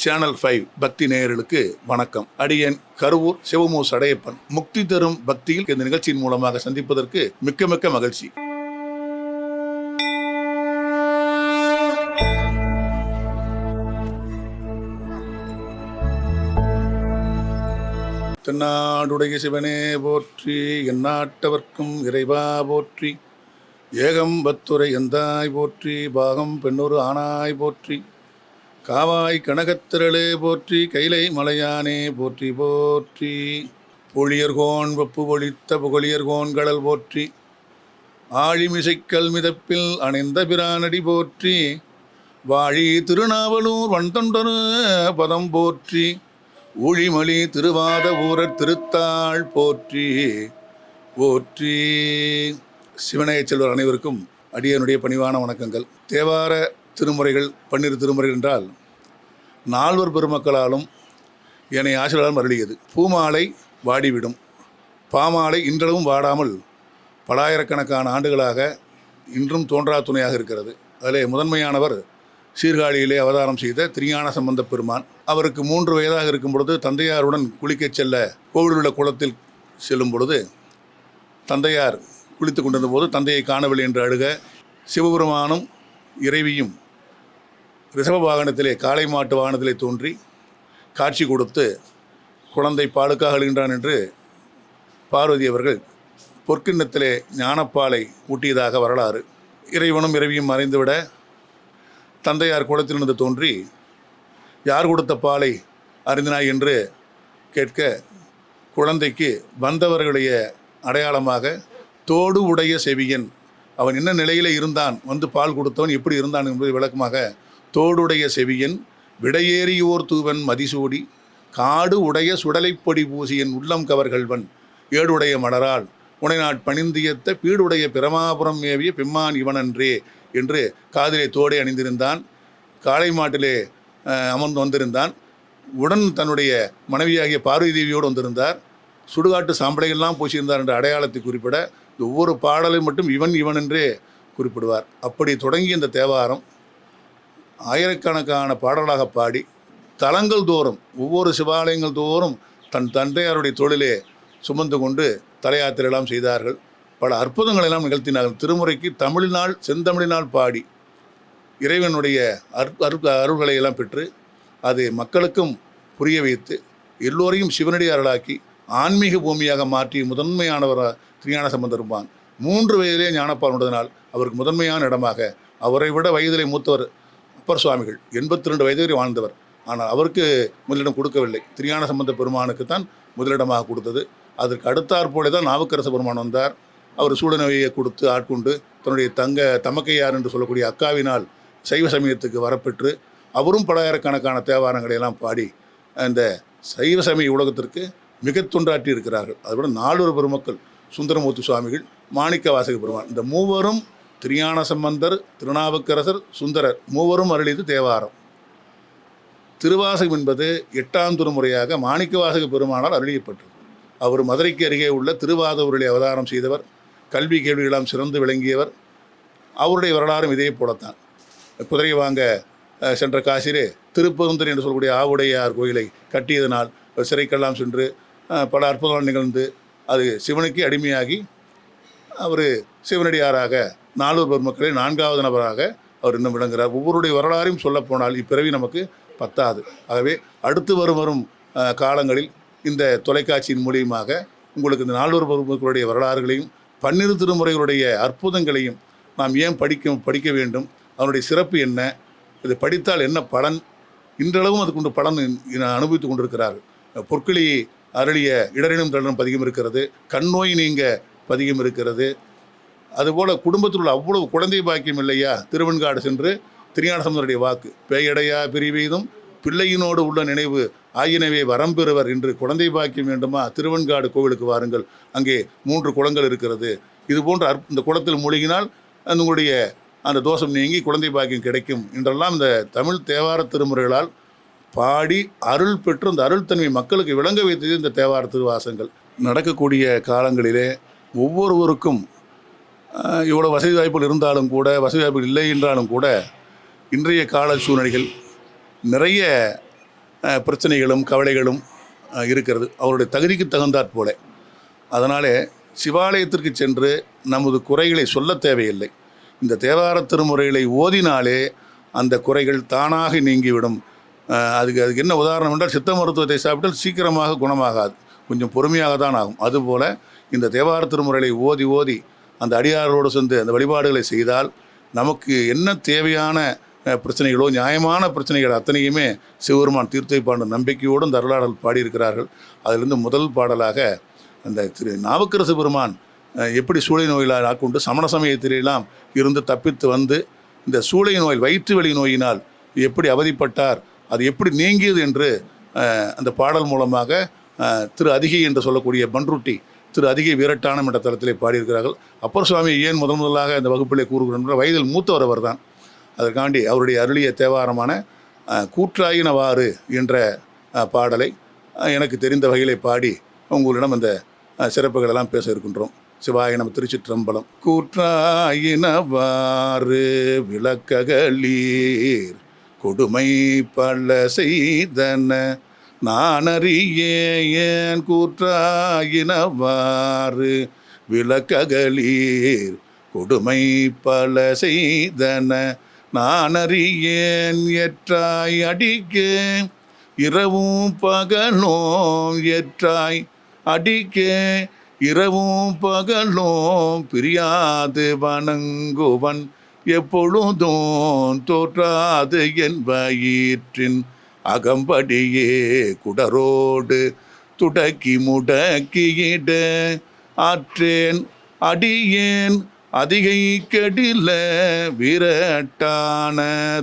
Channel five பக்தி நேயர்களுக்கு வணக்கம். அடியன் கருவூர் சிவமு சடையப்பன். முக்தி தரும் பக்தியில் இந்த நிகழ்ச்சியின் மூலமாக சந்திப்பதற்கு மிக்க மிக்க மகிழ்ச்சி. தென்னாடுடைய சிவனே போற்றி எந்நாட்டவர்க்கும் இறைவா போற்றி. ஏகம் பத்துரை எந்தாய் போற்றி பாகம் பெண்ணொரு ஆனாய் போற்றி. காவாய் கனகத்திரளே போற்றி கைலை மலையானே போற்றி போற்றி. பொழியர்கோன் வப்பு பொழித்த புகழியர்கோன் கடல் போற்றி. ஆழிமிசைக்கல் மிதப்பில் அணைந்த பிரானடி போற்றி. வாழி திருநாவலூர் வன்தொண்டரு பதம் போற்றி. ஊழிமொழி திருவாத ஊரர் திருத்தாள் போற்றி போற்றி. சிவனையச் செல்வர் அனைவருக்கும் அடியனுடைய பணிவான வணக்கங்கள். தேவார திருமுறைகள் பன்னிரு திருமுறைகள் என்றால் நால்வர் பெருமக்களாலும் என்னை ஆசிரியராலும் அருளியது பூமாலை வாடிவிடும். பாமாலை இன்றளவும் வாடாமல் பலாயிரக்கணக்கான ஆண்டுகளாக இன்றும் தோன்றா துணையாக இருக்கிறது. அதிலே முதன்மையானவர் சீர்காழியிலே அவதாரம் செய்த திரியான சம்பந்த பெருமான். அவருக்கு மூன்று வயதாக இருக்கும் பொழுது தந்தையாருடன் குளிக்கச் செல்ல கோவிலில் உள்ள குளத்தில் செல்லும் பொழுது தந்தையார் குளித்து கொண்டிருந்த போது தந்தையை காணவில்லை என்று அழுக சிவபெருமானும் இறைவியும் ரிஷப வாகனத்திலே காளை மாட்டு வாகனத்திலே தோன்றி காட்சி கொடுத்து குழந்தை பாலுக்காக அழுகின்றான் என்று பார்வதி அவர்கள் பொற்கிண்ணத்திலே ஞானப்பாலை ஊட்டியதாக வரலாறு. இறைவனும் இறைவியும் மறைந்துவிட தந்தையார் குளத்திலிருந்து தோன்றி யார் கொடுத்த பாலை அறிந்தினாய் என்று கேட்க குழந்தைக்கு வந்தவர்களுடைய அடையாளமாக தோடு உடைய செவியன். அவன் என்ன நிலையில் இருந்தான்? வந்து பால் கொடுத்தவன் எப்படி இருந்தான் என்பது விளக்கமாக தோடுடைய செவியன் விடையேறியோர் தூவன் மதிசூடி காடு உடைய சுடலைப்பொடி பூசியன் உள்ளம் கவர்கள்வன் ஏடுடைய மலரால் உனைநாட் பணிந்தியத்த பீடுடைய பிரமாபுரம் ஏவிய பிம்மான் இவனன்றே என்று காதிலே தோடை அணிந்திருந்தான். காளை மாட்டிலே அமர்ந்து வந்திருந்தான். உடன் தன்னுடைய மனைவியாகிய பார்வதி தேவியோடு வந்திருந்தார். சுடுகாட்டு சாம்பலையெல்லாம் பூசியிருந்தார் என்ற அடையாளத்தை குறிப்பிட ஒவ்வொரு பாடலையும் மட்டும் இவன் இவன் என்றே குறிப்பிடுவார். அப்படி தொடங்கி இந்த தேவாரம் ஆயிரக்கணக்கான பாடலாக பாடி தலங்கள் தோறும் ஒவ்வொரு சிவாலயங்கள் தோறும் தன் தந்தையாருடைய தொழிலே சுமந்து கொண்டு தலையாத்திரையெல்லாம் செய்தார்கள். பல அற்புதங்களை எல்லாம் நிகழ்த்தினார்கள். திருமுறைக்கு தமிழினால் செந்தமிழினால் பாடி இறைவனுடைய அற் அற் அருள்களை எல்லாம் பெற்று அது மக்களுக்கும் புரிய வைத்து எல்லோரையும் சிவனடியார்களாக்கி ஆன்மீக பூமியாக மாற்றி முதன்மையானவர் திருஞான சம்பந்தருப்பான் மூன்று வயதிலே ஞானப்பால் உண்டதனால் அவருக்கு முதன்மையான இடமாக அவரை விட வயதிலே மூத்தவர் அப்பர் சுவாமிகள் எண்பத்தி ரெண்டு வயது வரை வாழ்ந்தவர். ஆனால் அவருக்கு முதலிடம் கொடுக்கவில்லை. திரியான சம்பந்த பெருமானுக்கு தான் முதலிடமாக கொடுத்தது. அதற்கு அடுத்தாற் போல தான் நாவுக்கரச பெருமான் வந்தார். அவர் சூடநோயை கொடுத்து ஆட்கொண்டு தன்னுடைய தங்க தமக்கையார் என்று சொல்லக்கூடிய அக்காவினால் சைவ சமயத்துக்கு வரப்பெற்று அவரும் பலாயிரக்கணக்கான தேவாரங்களை எல்லாம் பாடி அந்த சைவ சமய உலகத்திற்கு மிக தொண்டாற்றி இருக்கிறார்கள். அதோட நாலொரு பெருமக்கள் சுந்தரமூர்த்தி சுவாமிகள் மாணிக்க வாசக பெருமான் இந்த மூவரும் திரியான சம்பந்தர் திருநாவுக்கரசர் சுந்தரர் மூவரும் அருளியது தேவாரம். திருவாசகம் என்பது எட்டாம் திருமுறையாக மாணிக்க வாசக பெருமானால் அருளியப்பட்டது. அவர் மதுரைக்கு அருகே உள்ள திருவாதூரிலே அவதாரம் செய்தவர் கல்வி கேள்விகளெல்லாம் சிறந்து விளங்கியவர். அவருடைய வரலாறும் இதே போலத்தான். குதிரை வாங்க சென்ற காசிலே திருப்பகுந்தர் என்று சொல்லக்கூடிய ஆவுடையார் கோயிலை கட்டியதனால் சிறைக்கெல்லாம் சென்று பல அற்புதங்கள் நிகழ்ந்து அது சிவனுக்கு அடிமையாகி அவர் சிவனடியாராக நாலூர் பெருமக்களை நான்காவது நபராக அவர் இன்னும் விளங்குகிறார். ஒவ்வொருடைய வரலாறையும் சொல்லப்போனால் இப்பிறவி நமக்கு பத்தாது. ஆகவே அடுத்து வரும் வரும் காலங்களில் இந்த தொலைக்காட்சியின் மூலியமாக உங்களுக்கு இந்த நால்வர் பெருமக்களுடைய வரலாறுகளையும் பன்னிரு திருமுறைகளுடைய அற்புதங்களையும் நாம் ஏன் படிக்க படிக்க வேண்டும்? அதனுடைய சிறப்பு என்ன? இது படித்தால் என்ன பலன்? இன்றளவும் அதுக்குண்டு பலன் அனுபவித்து அனுபவித்துக் கொண்டிருக்கிறார்கள் பொற்களி அருளிய இடரினும் தளனும் பதிகம் இருக்கிறது. கண்ணோய் நீங்க பதிகம் இருக்கிறது. அதுபோல் குடும்பத்தில் உள்ள அவ்வளவு குழந்தை பாக்கியம் இல்லையா? திருவெண்காடு சென்று திருஞான வாக்கு. பேயடையா பிரிவீதும் பிள்ளையினோடு உள்ள நினைவு. ஆயினவே வரம் பெறுவர் என்று குழந்தை பாக்கியம் வேண்டுமா? திருவெண்காடு கோவிலுக்கு வாருங்கள். அங்கே மூன்று குளங்கள் இருக்கிறது. இது போன்ற அற்ப- இந்த குளத்தில் மூழ்கினால் உங்களுடைய அந்த தோஷம் நீங்கி குழந்தை பாக்கியம் கிடைக்கும். என்றெல்லாம் இந்த தமிழ் தேவார திருமுறைகளால் பாடி அருள் பெற்று அந்த அருள் தன்மை மக்களுக்கு விளங்க வைத்தது இந்த தேவார திருவாசங்கள் நடக்கக்கூடிய காலங்களிலே ஒவ்வொருவருக்கும் இவ்வளோ வசதி வாய்ப்புகள் இருந்தாலும் கூட வசதி வாய்ப்புகள் இல்லை என்றாலும் கூட இன்றைய கால சூழ்நிலைகள் நிறைய பிரச்சனைகளும் கவலைகளும் இருக்கிறது. அவருடைய தகுதிக்கு தகுந்தாற் போல. அதனாலே சிவாலயத்திற்கு சென்று நமது குறைகளை சொல்ல தேவையில்லை. இந்த தேவார திருமுறைகளை ஓதினாலே அந்த குறைகள் தானாக நீங்கிவிடும். அதுக்கு அதுக்கு என்ன உதாரணம் என்றால் சித்த மருத்துவத்தை சாப்பிட்டால் சீக்கிரமாக குணமாகாது. கொஞ்சம் பொறுமையாக தான் ஆகும். அதுபோல் இந்த தேவார திருமுறைகளை ஓதி ஓதி அந்த அடியாரோடு சேர்ந்து அந்த வழிபாடுகளை செய்தால் நமக்கு என்ன தேவையான பிரச்சனைகளோ நியாயமான பிரச்சனைகள் அத்தனையுமே சிவபெருமான் தீர்த்து வைப்பாண்ட நம்பிக்கையோடும் இந்த அருளாடல் பாடியிருக்கிறார்கள். அதிலிருந்து முதல் பாடலாக அந்த திரு நாவுக்கரசு பெருமான் எப்படி சூளை நோயிலால் ஆக்கொண்டு சமண சமயத்திலெல்லாம் இருந்து தப்பித்து வந்து இந்த சூளை நோய் வயிற்று வலி நோயினால் எப்படி அவதிப்பட்டார் அது எப்படி நீங்கியது என்று அந்த பாடல் மூலமாக திரு அதிகை என்று சொல்லக்கூடிய பன்ருட்டி திரு அதிக வீரட்டானம் என்ற தளத்திலே பாடியிருக்கிறார்கள். அப்பர் சுவாமி ஏன் முதன் முதலாக இந்த வகுப்பிலே கூறுகிறோம் வயதில் மூத்தவர் அவர்தான். அதற்காண்டி அவருடைய அருளிய தேவாரமான கூற்றாயினவாறு என்ற பாடலை எனக்கு தெரிந்த வகையிலே பாடி உங்களிடம் அந்த சிறப்புகளெல்லாம் சிறப்புகள் எல்லாம் பேச இருக்கின்றோம். சிவாய நம்ம திருச்சிற்றம்பலம். கூற்றாயினவாறு விளக்ககளீர் கொடுமை பல செய்தன நான் அறியேன் கூற்றாயினவாறு? விளக்ககளீர் கொடுமை பல செய்தன. நான் அறியேன் எற்றாய் அடிக்க இரவும் பகலும் எற்றாய் அடிக்கே இரவும் பகலும் பிரியாது வணங்குவன். எப்பொழுதும் தோற்றாது என் வயிற்றின் அகம்படியே குடரோடு துடக்கி முடக்கியிட. ஆற்றேன் அடியேன் அதிகை கெடில விரட்டான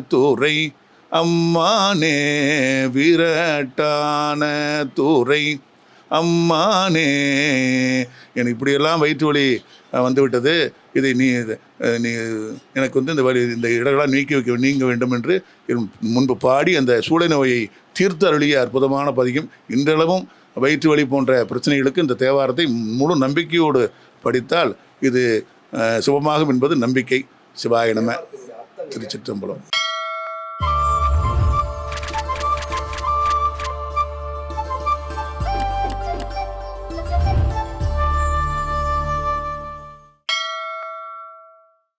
துறை அம்மானே விரட்டான துறை அம்மானே. எனக்கு இப்படியெல்லாம் வயிற்று வலி வந்துவிட்டது. இதை நீ நீ எனக்கு வந்து இந்த வலி இந்த இடங்களாக நீக்கி வைக்க நீங்க வேண்டும் என்று என் முன்பு பாடி அந்த சூளை நோயை தீர்த்து அருளிய அற்புதமான பதிகம். இன்றளவும் வயிற்று வலி போன்ற பிரச்சனைகளுக்கு இந்த தேவாரத்தை முழு நம்பிக்கையோடு படித்தால் இது சுபமாகும் என்பது நம்பிக்கை. சிவாய நம. திருச்சிற்றம்பலம்.